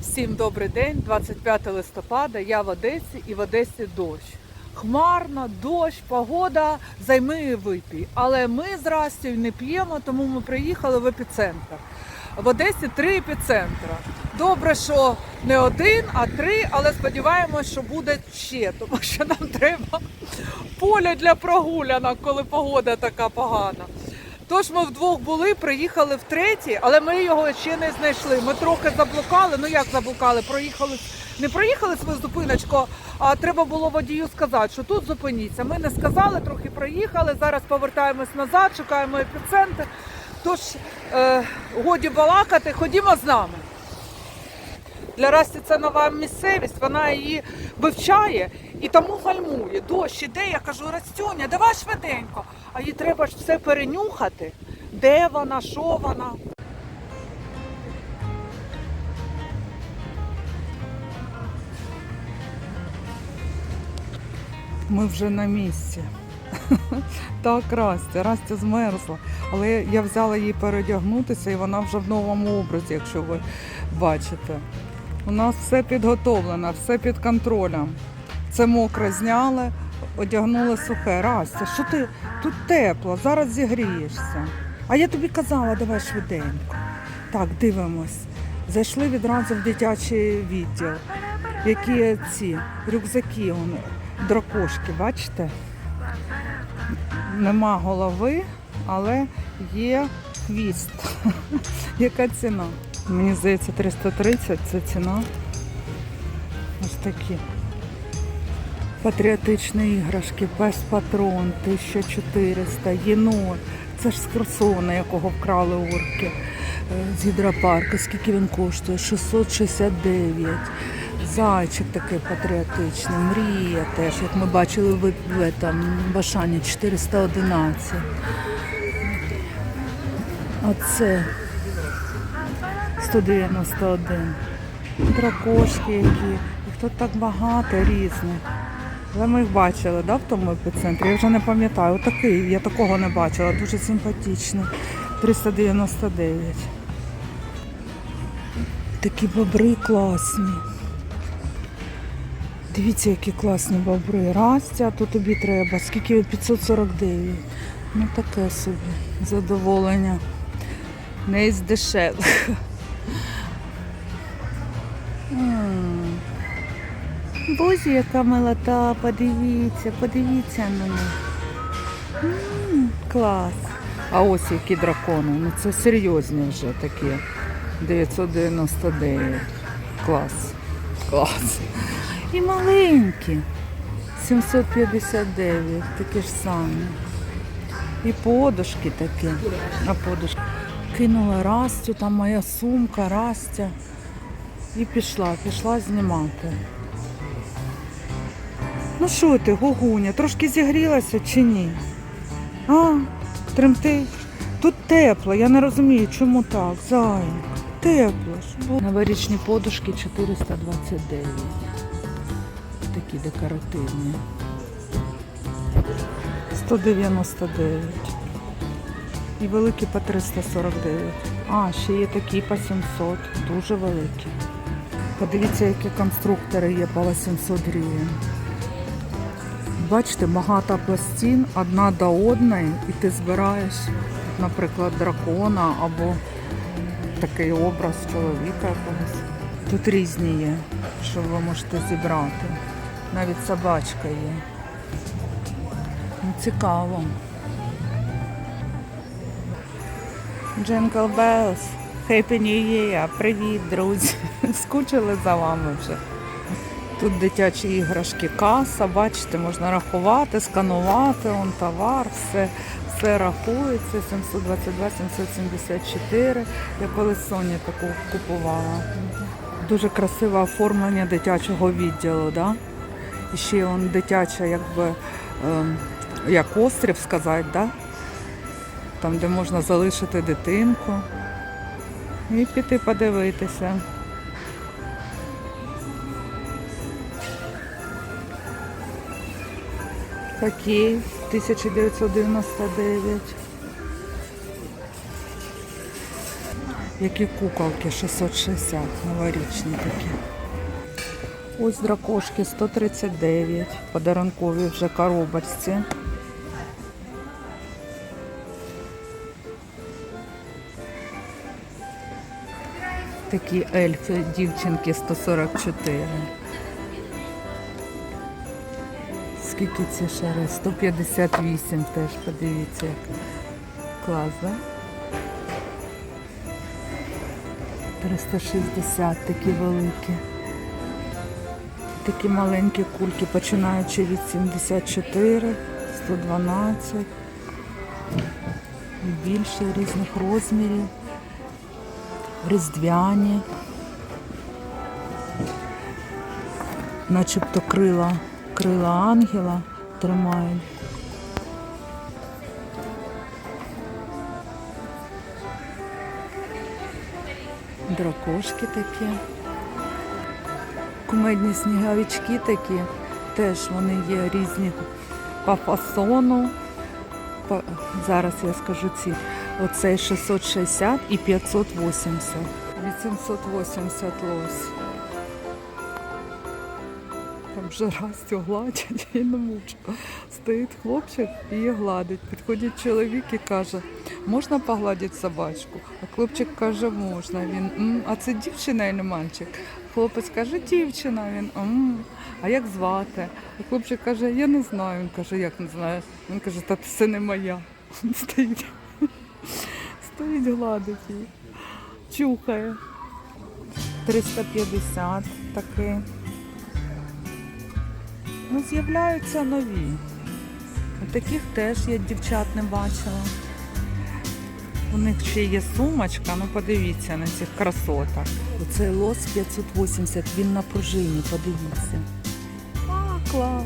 Всім добрий день, 25 листопада. Я в Одесі і в Одесі дощ. Хмарно, дощ, погода, займи і випій. Але ми з Растю не п'ємо, тому ми приїхали в епіцентр. В Одесі три епіцентри. Добре, що не один, а три, але сподіваємось, що буде ще, тому що нам треба поле для прогулянок, коли погода така погана. Тож ми вдвох були, приїхали в третій, але ми його ще не знайшли. Ми трохи заблукали. Ну як заблукали? Проїхали не проїхали свою зупиночку, а треба було водію сказати, що тут зупиніться. Ми не сказали, трохи проїхали. Зараз повертаємось назад, шукаємо епіцентр. Тож е, годі балакати, ходімо з нами. Для Расті це нова місцевість, вона її вивчає і тому гальмує. Дощ іде, я кажу, Растюня, давай швиденько. А їй треба ж все перенюхати, де вона, що вона. Ми вже на місці. Так, Растя, Растя змерзла. Але я взяла її передягнутися і вона вже в новому образі, якщо ви бачите. У нас все підготовлено, все під контролем. Це мокре зняли, одягнули сухе. Растя, що ти тут тепло, зараз зігрієшся. А я тобі казала, давай швиденько. Так, дивимось. Зайшли відразу в дитячий відділ. Які ці рюкзаки, дракошки, бачите? Нема голови, але є хвіст. Яка ціна? Мені здається, 330 це ціна. Ось такі. Патріотичні іграшки, пес патрон, 1400, єнот. Це ж з Херсона, якого вкрали орки е, з гідропарку. Скільки він коштує? 669. Зайчик такий патріотичний, мрія теж, як ми бачили в, в, там, в Ашані 411. Оце 191. Дракошки які. Їх тут так багато різних. Але ми їх бачили, да, в тому епіцентрі. Я вже не пам'ятаю. Отакий, я такого не бачила, дуже симпатичний. 399. Такі бобри класні. Дивіться, які класні бобри. Растя, то тобі треба. Скільки 549. Ну таке собі. Задоволення. Не із дешевих. Боже, яка милота, подивіться, подивіться на них. Клас. А ось які дракони. Ну це серйозні вже такі. 999. Клас. Клас. І маленькі. 759, такі ж самі. І подушки такі. На подушки. Кинула Растю, там моя сумка, Растя. І пішла, пішла знімати. Ну що ти, гугуня, трошки зігрілася чи ні? А, тремти. Тут тепло, я не розумію, чому так. Зай, тепло ж. Новорічні подушки 429. Такі декоративні. 199. І великі по 349. А, ще є такі по 700. Дуже великі. Подивіться, які конструктори є по 800 гривень. Бачите, багато пластин одна до одної, і ти збираєш, наприклад, дракона або такий образ чоловіка якогось. Тут різні є, що ви можете зібрати. Навіть собачка є. Ну, цікаво. Jingle Bells, Happy New Year, привіт, друзі. Скучили за вами вже. Тут дитячі іграшки, каса, бачите, можна рахувати, сканувати, он товар, все, все рахується, 722, 774. Я колись Соні таку купувала. Дуже красиве оформлення дитячого відділу, да? І ще он дитяча, якби, ем, як острів сказати, да? там, де можна залишити дитинку і піти подивитися. Хокей 1999. Які куколки 660, новорічні такі. Ось дракошки 139, подарункові вже коробочці. Такі ельфи, дівчинки 144. Скільки ці шари? 158 теж, подивіться, клас, да? 360 такі великі. Такі маленькі кульки, починаючи від 74, 112 і більше різних розмірів, різдвяні, начебто крила, крила ангела тримають. Дракошки такі. Кумедні сніговички такі. Теж вони є різні по фасону. По- Зараз я скажу ці. Оцей 660 і 580. 880 лось. Вже Растю гладять і не мучу. Стоїть хлопчик і її гладить. Підходить чоловік і каже, можна погладити собачку? А хлопчик каже, можна. Він, «М, а це дівчина не мальчик? Хлопець каже, дівчина. Він, «М, а як звати? А хлопчик каже, я не знаю. Він каже, як не знаєш? Він каже, та це не моя. Стоїть. Стоїть, гладить її. Чухає. 350 такий. Ну, з'являються нові. Таких теж я дівчат не бачила. У них ще є сумочка, ну подивіться на цих красотах. Оцей лос 580, він на пружині, подивіться. А, клас.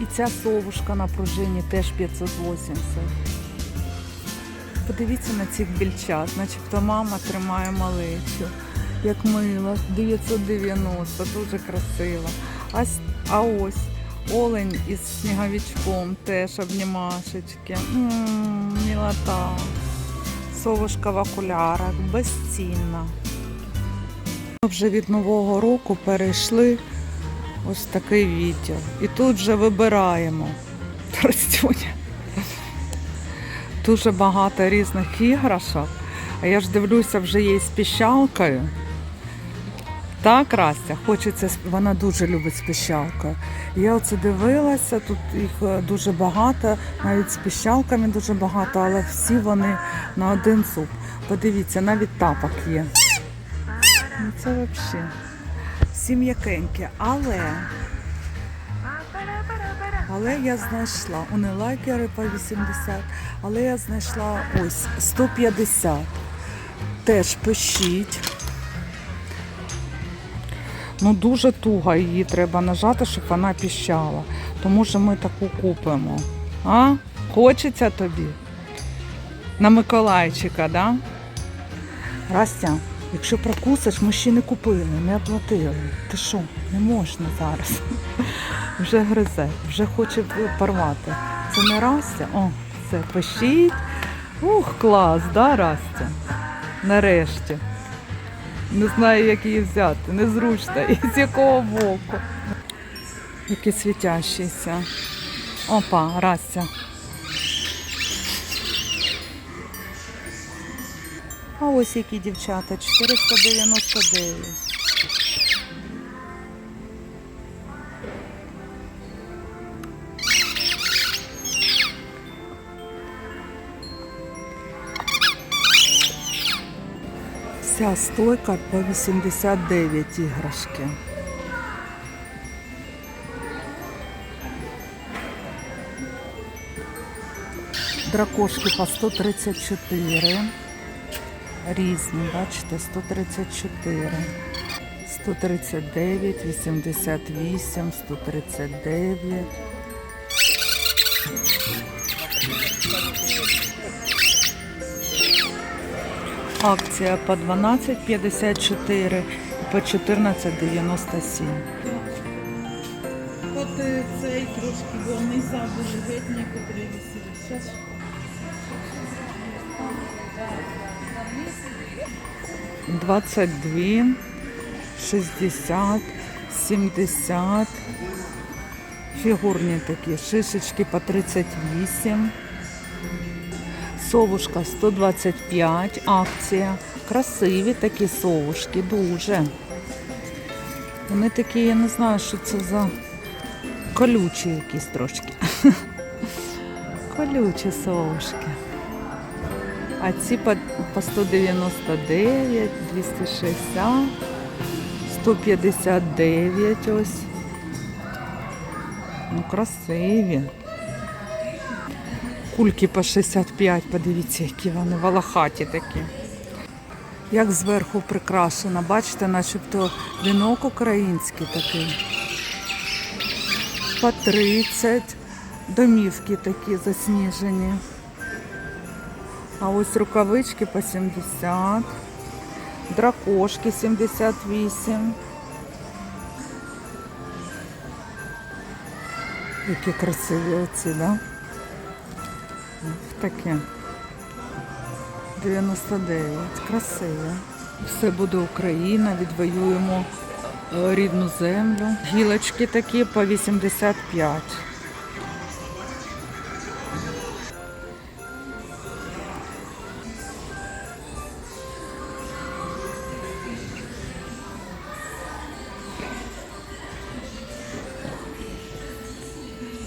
І ця совушка на пружині теж 580. Подивіться на цих більчат, начебто мама тримає малечу. Як мило, 990, дуже красиво. А, а ось олень із сніговичком, теж обнімашечки. Мілота. Совушка в окулярах, безцінна. Ми вже від Нового року перейшли ось такий відділ. І тут вже вибираємо. Ростюня. Дуже багато різних іграшок. А я ж дивлюся, вже є з піщалкою. Так, Растя, хочеться, вона дуже любить з піщалкою. Я оце дивилася, тут їх е, дуже багато, навіть з піщалками дуже багато, але всі вони на один зуб. Подивіться, навіть тапок є. Ну це взагалі. Всі м'якенькі, але. Але я знайшла, вони лайкери по 80, але я знайшла ось 150. Теж пишіть. Ну дуже туго її треба нажати, щоб вона піщала. Тому що ми таку купимо. А? Хочеться тобі? На Миколайчика, да? Растя, якщо прокусиш, ми ще не купили, не оплатили. Ти що, не можна зараз. Вже гризе, вже хоче порвати. Це не Растя? О, це пишіть. Ух, клас, да, Растя? Нарешті. Не знаю, як її взяти. Незручно. І з якого боку. Які світящийся. Опа, рася. А ось які дівчата. 499. Вся стойка по 89 іграшки. Дракошки по 134. Різні, бачите, 134. 139, 88, 139. Акція по 12,54 і по 14,97. От е, цей трошки вони забули геть висіли. Щас. 22, 60, 70. Фігурні такі, шишечки по 38. Совушка 125, акція. Красиві такі совушки, дуже. Вони такі, я не знаю, що це за колючі якісь трошки. Колючі совушки. А ці по, по 199, 260, 159 ось. Ну, красиві. Кульки по 65, подивіться, які вони волохаті такі. Як зверху прикрашено, бачите, начебто вінок український такий. По 30, домівки такі засніжені. А ось рукавички по 70, дракошки 78. Які красиві оці, да? Таке. 99. Красиве. Все буде Україна, відвоюємо е, рідну землю. Гілочки такі по 85.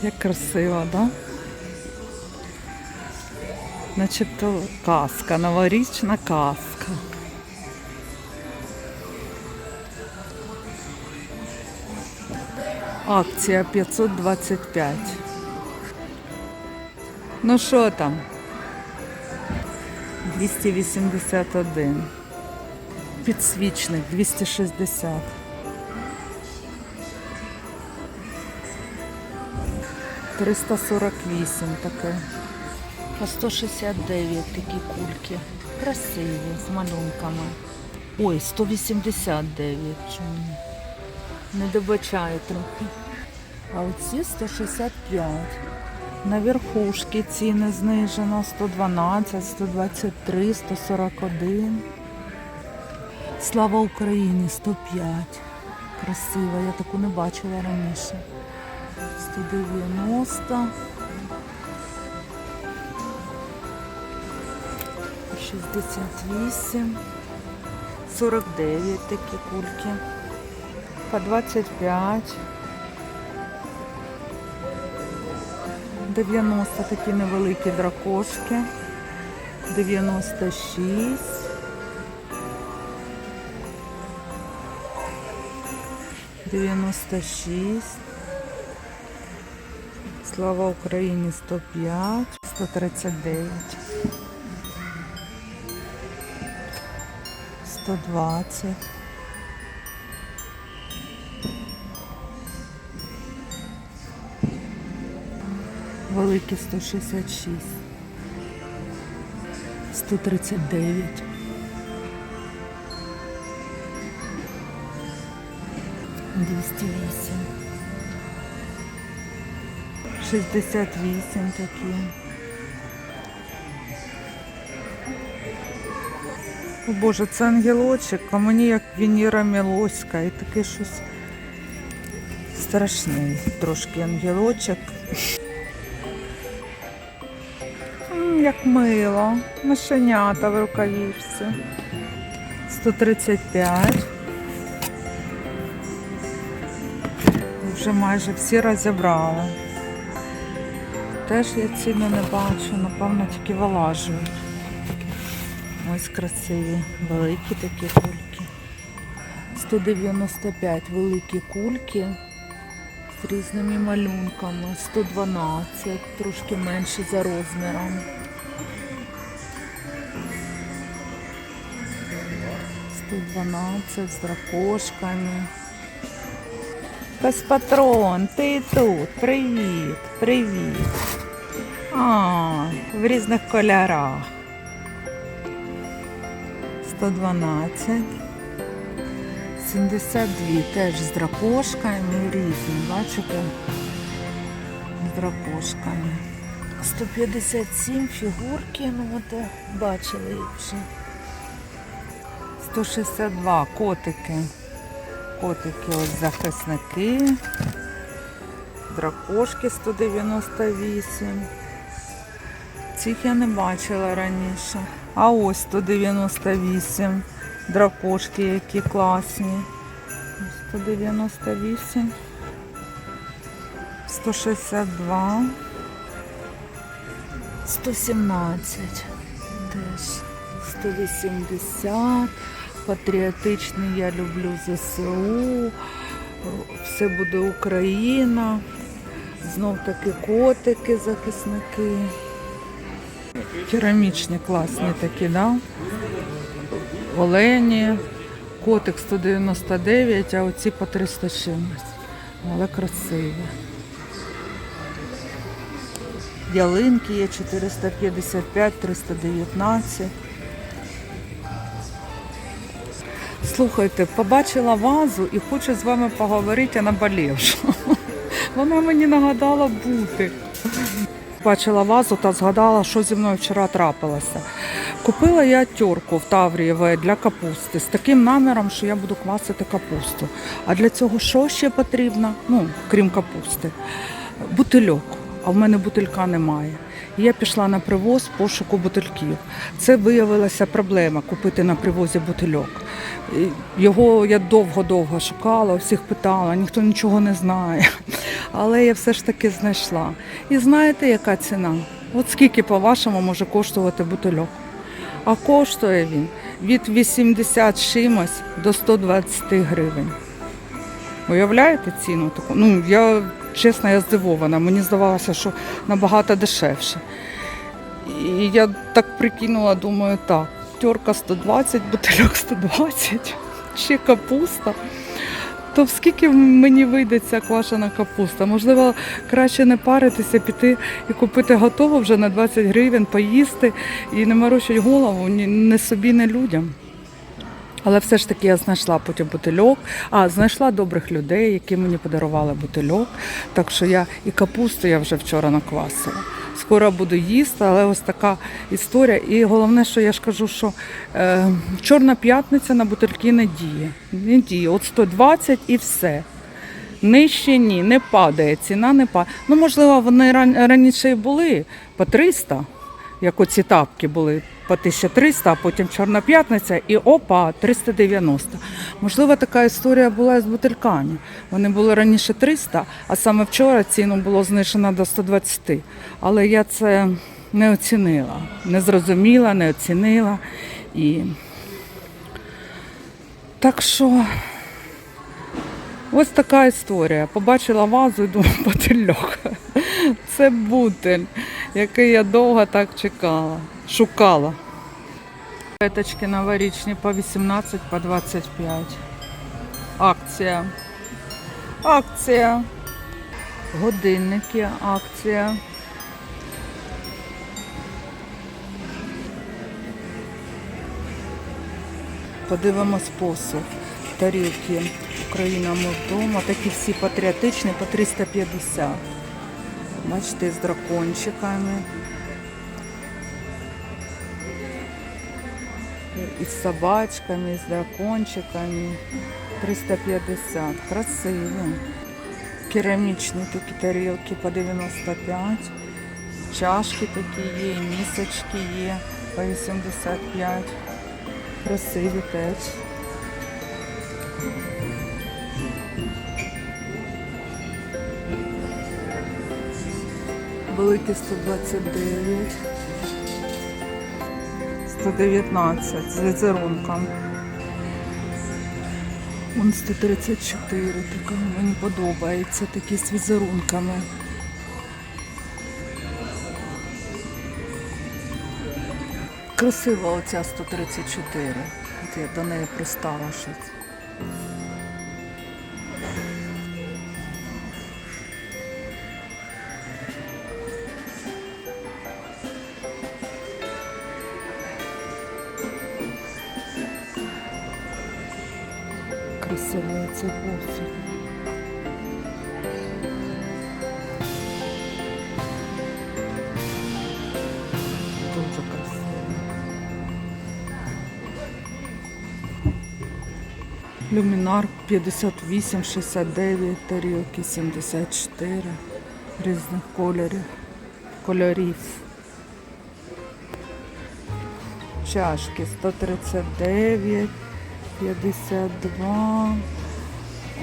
Як красиво, да? Начебто казка, новорічна казка. Акція 525. Ну що там? 281. Підсвічник 260. Триста сорок вісім таке. По 169 такі кульки. Красиві, з малюнками. Ой, 189. Чому? Не добачаю трохи. А оці 165. На верхушки ціни знижено 112, 123, 141. Слава Україні 105. Красива, я таку не бачила раніше. 190. 68, 49 такі кульки, по 25, 90 такі невеликі дракошки, 96, Дев'яносто шість. Слава Україні 105, 139. 120. Великі 166. 139. Двісті вісім. Шістдесят вісім такі. О Боже, це ангелочок, а мені як Венера Мілоська і таке щось страшний трошки ангелочок. Як мило, мишенята в рукавичці. 135. Вже майже всі розібрали. Теж я ціну не бачу, напевно, тільки вилажують. Ось красиві, великі такі кульки. 195 великі кульки з різними малюнками. 112, трошки менше за розміром. 112 з дракошками. Пес-патрон, ти тут. Привіт, привіт. А, в різних кольорах. 112. 72 теж з дракошками різні, бачите? З дракошками. 157 фігурки, ну от е, бачили їх вже. 162 котики. Котики ось захисники. Дракошки 198. Цих я не бачила раніше. А ось 198. Дракошки, які класні. 198. 162. 117. Теж 180. Патріотичний я люблю ЗСУ. Все буде Україна. Знов таки котики, захисники. Керамічні класні такі, да? Олені. Котик 199, а оці по 300 чимось. Але красиві. Ялинки є 455, 319. Слухайте, побачила вазу і хочу з вами поговорити о наболівшу. Вона мені нагадала бути. Бачила вазу та згадала, що зі мною вчора трапилося. Купила я тюрку в Таврієве для капусти з таким наміром, що я буду квасити капусту. А для цього що ще потрібно? Ну, крім капусти? Бутильок. А в мене бутилька немає. Я пішла на привоз пошуку бутильків. Це виявилася проблема купити на привозі бутильок. Його я довго-довго шукала, всіх питала, ніхто нічого не знає. Але я все ж таки знайшла. І знаєте, яка ціна? От скільки, по-вашому, може коштувати бутильок? А коштує він від 80 чимось до 120 гривень. Уявляєте ціну таку? Ну, я чесно, я здивована. Мені здавалося, що набагато дешевше. І я так прикинула, думаю, так, терка 120, бутильок 120, ще капуста. То скільки мені вийде ця квашена капуста? Можливо, краще не паритися, піти і купити готово вже на 20 гривень, поїсти і не морочить голову ні не собі, ні людям. Але все ж таки я знайшла потім бутильок, а знайшла добрих людей, які мені подарували бутильок. Так що я і капусту я вже вчора наквасила. Скоро буду їсти, але ось така історія. І головне, що я ж кажу, що е, Чорна п'ятниця на бутильки не діє. Не діє. От 120 і все. Нижче ні, не падає, ціна не падає. Ну, можливо, вони ран- раніше і були по 300, як оці тапки були по 1300, а потім Чорна п'ятниця і опа, 390. Можливо, така історія була з бутильками. Вони були раніше 300, а саме вчора ціну було знижено до 120. Але я це не оцінила, не зрозуміла, не оцінила. І... Так що ось така історія. Побачила вазу і думаю, бутильок. Це бутиль, який я довго так чекала, шукала. Петочки новорічні по 18, по 25. Акція. Акція. Годинники, акція. Подивимось посуд. Тарілки Україна ми вдома. Такі всі патріотичні по 350. Бачите, з дракончиками. І з собачками, і з дракончиками. 350. Красиві. Керамічні такі тарілки по 95. Чашки такі є, місочки є по 85. Красиві теж. Великі 129. 119 з візерунком. Вон 134 така мені подобається, такі з візерунками. Красива оця 134. От я до неї пристала щось. Дуже красиво. Люмінар 58, 69, тарілки 74 різних кольорів. кольорів. Чашки 139, 52.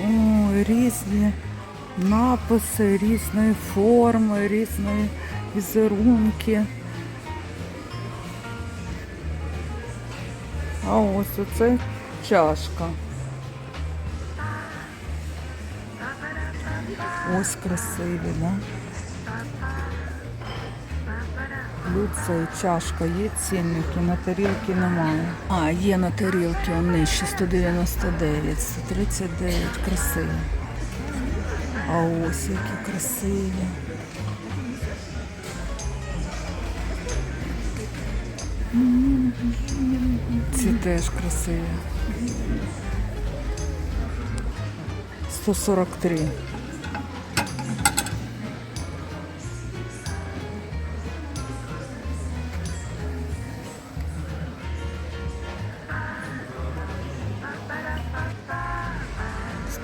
Ой, різні написи, різної форми, різної візерунки. А ось оце чашка. Ось красиві, да? Блюдце чашка, є цінники, на тарілки немає. А, є на тарілки, он нижче 199, 139, красиві. А ось які красиві. Ці теж красиві. 143.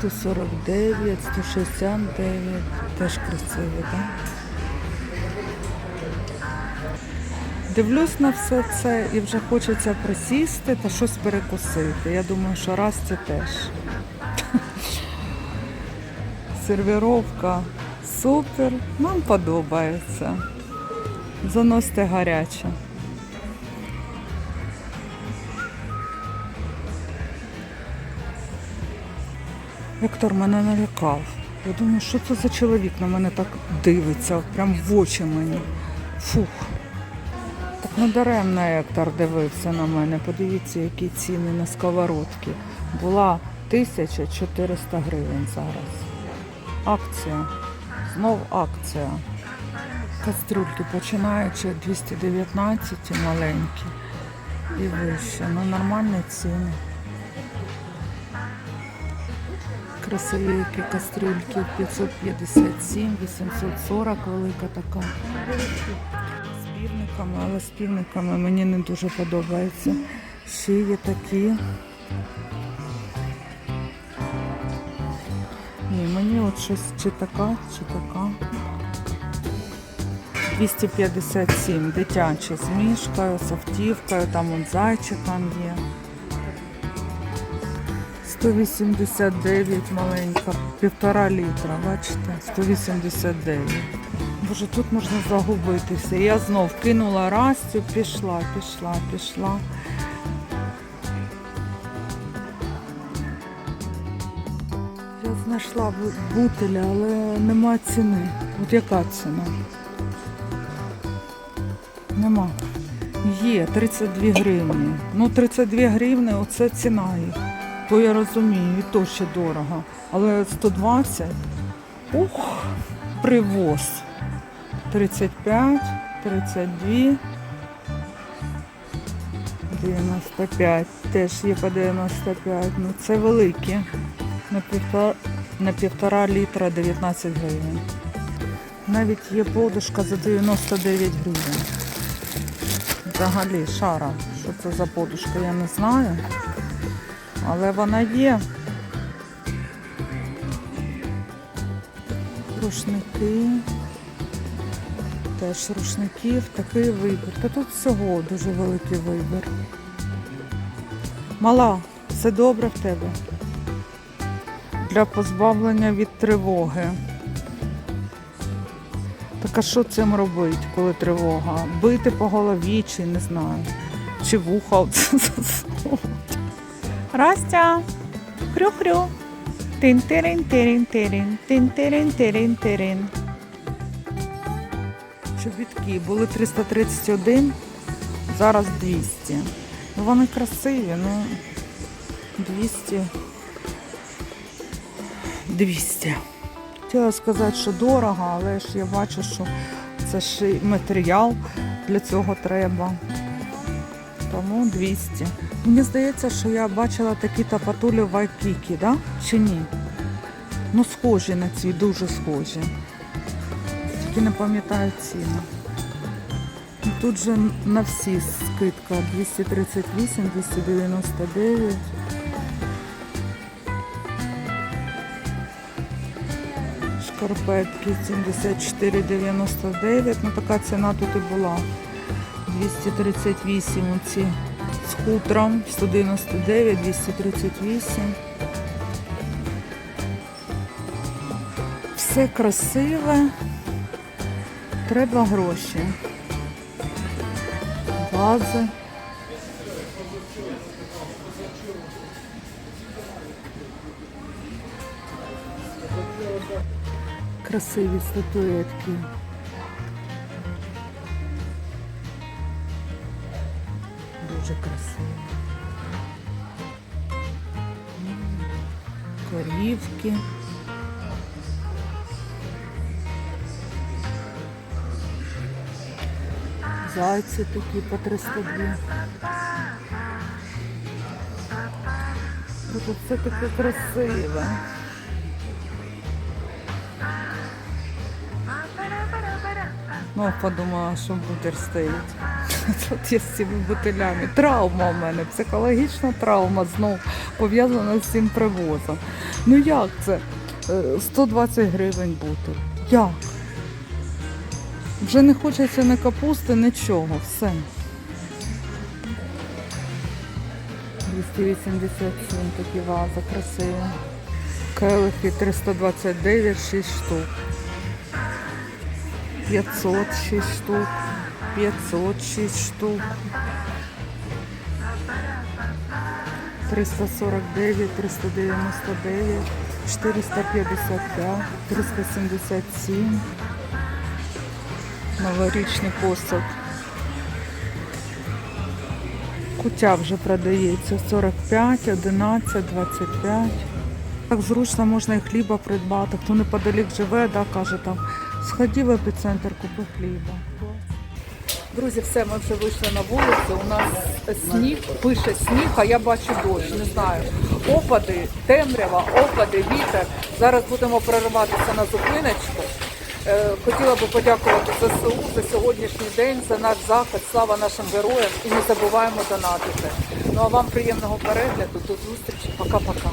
Сто сорок дев'ять, сто шістдесят дев'ять, теж красиво, так? Дивлюсь на все це і вже хочеться присісти та щось перекусити. Я думаю, що раз це теж. Сервіровка супер, нам подобається. Заносьте гаряче. Віктор мене налякав. Я думаю, що це за чоловік на мене так дивиться, прям в очі мені. Фух. Так надаремно Ектор дивився на мене. Подивіться, які ціни на сковородки. Була 1400 гривень зараз. Акція. Знов акція. Кастрюльки починаючи 219 маленькі і вище. Ну нормальні ціни. Які кастрюльки 557, 840 велика така. З півниками, але з мені не дуже подобається. Ще є такі. Ні, мені от щось чи така, чи така. 257 дитячі з мішкою, з автівкою, там он зайчиком є. 189 маленька, півтора літра, бачите? 189. Боже, тут можна загубитися. Я знов кинула Растю, пішла, пішла, пішла. Я знайшла бу- бутиля, але нема ціни. От яка ціна? Нема. Є 32 гривні. Ну, 32 гривні оце ціна їх. То я розумію, то ще дорого. Але 120 ух, привоз. 35, 32, 95. Теж є по 95. Ну це великі. На півтора, на півтора літра 19 гривень. Навіть є подушка за 99 гривень. Взагалі шара. Що це за подушка, я не знаю. Але вона є. Рушники. Теж рушників, такий вибір. Та тут всього дуже великий вибір. Мала, все добре в тебе. Для позбавлення від тривоги. Так а що цим робити, коли тривога? Бити по голові чи не знаю. Чи вуха. Растя, хрю-хрю. Тин-тирин-тирин-тирин, тин-тирин-тирин-тирин. Чобітки були 331, зараз 200. Ну вони красиві, ну 200. 200. Хотіла сказати, що дорого, але ж я бачу, що це й матеріал для цього треба. Тому 200. Мені здається, що я бачила такі тапатулі в Вайкікі, да? чи ні? Ну, схожі на ці, дуже схожі. Тільки не пам'ятаю ціну. Ну, тут же на всі скидка 238, 299. Шкарпетки 74,99. Ну така ціна тут і була. 238 оці з хутром 199, 238. Все красиве. Треба гроші. Вази. Красиві статуетки. Корівки. Зайці такі по 302. Тут все таке красиве. Ну, подумала, що бутер стоїть. Тут є з цими бутилями. Травма в мене, психологічна травма знов пов'язана з цим привозом. Ну як це? Е, 120 гривень бутер. Як? Вже не хочеться ні капусти, нічого, все. 287 такі ваза, красиво. Келихи 329, 6 штук. 506 штук, 506 штук, 349, 399, 455, 377. Новорічний посуд. Кутя вже продається 45, 11, 25. Так зручно можна і хліба придбати. Хто неподалік живе, да, каже там, сходи в епіцентр, купи хліба. Друзі, все, ми вже вийшли на вулицю. У нас сніг, пише сніг, а я бачу дощ, не знаю. Опади, темрява, опади, вітер. Зараз будемо прориватися на зупиночку. Е, Хотіла би подякувати ЗСУ за сьогоднішній день, за наш захист. Слава нашим героям і не забуваємо донатити. Ну а вам приємного перегляду. До зустрічі. Пока-пока.